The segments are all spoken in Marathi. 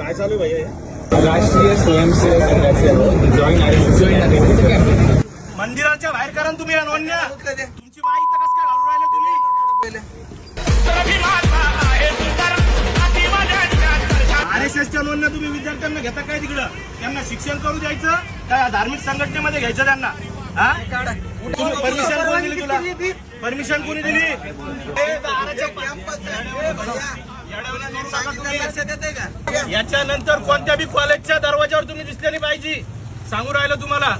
काय चालू आहे राष्ट्रीय स्वयंसेवक संघाचे जॉईन आहे. मंदिराच्या बाहेर करा ना तुम्ही या नोंदण्या तुमची बाई इथं कसं काय घालून राहिले तुम्ही? आर एस एसच्या नोंदण्या तुम्ही विद्यार्थ्यांना घेता काय तिकडं? त्यांना शिक्षण करू द्यायचं काय धार्मिक संघटनेमध्ये घ्यायचं त्यांना? हा? परमिशन कोणी दिली तुला? परमिशन कोणी दिली? ए, दाराच्या याच्यानंतर कोणत्या बी कॉलेजच्या दरवाजावर तुम्ही दिसले नाही पाहिजे. सांगू राहिलं तुम्हाला.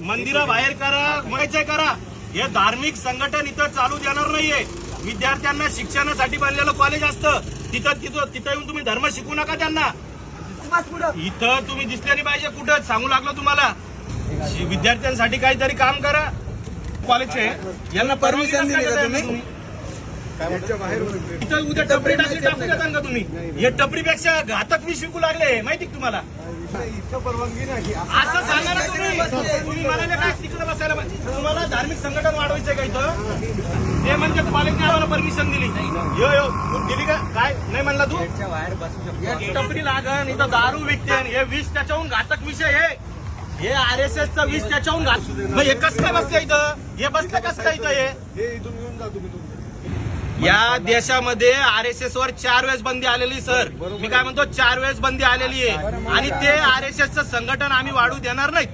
मंदिरा बाहेर करा म्हणायचंय करा. हे धार्मिक संघटन इथं चालू देणार नाहीये. विद्यार्थ्यांना शिक्षणासाठी बनलेलं कॉलेज असतं. तिथं तिथं तिथं येऊन तुम्ही धर्म शिकू नका त्यांना. इथं तुम्ही दिसले नाही पाहिजे कुठं? सांगू लागलो तुम्हाला. विद्यार्थ्यांसाठी काहीतरी काम करा. कॉलेजचे. यांना परमिशन दिली का तुम्ही? इथं उद्या टपरी टाकली टाकू देता का तुम्ही. हे टपरीपेक्षा घातक मी शिकू लागले माहिती का तुम्हाला? असं सांगा ना तुम्ही. तुम्ही म्हणाले काय तिकडे बसायला पाहिजे. तुम्हाला धार्मिक संघटन वाढवायचंय का इथं? ते म्हणजे कॉलेजने आम्हाला परमिशन दिली. यो यो तू दिली का? काय? नाही म्हणला तू? टपरी लागन इथं दारू विकते हे विष त्याच्याहून घातक विषय हे हे आर एस एसचा विष त्याच्याहून घात हे कसं काय बसतं इथं? हे बसतं कसं काय इथं हे? या देशामध्ये आर एस एस वर चार वेळेस बंदी आलेली सर मी काय म्हणतो चार वेळेस बंदी आलेली आहे. आणि ते आर एस एसचं संघटन आम्ही वाढू देणार नाही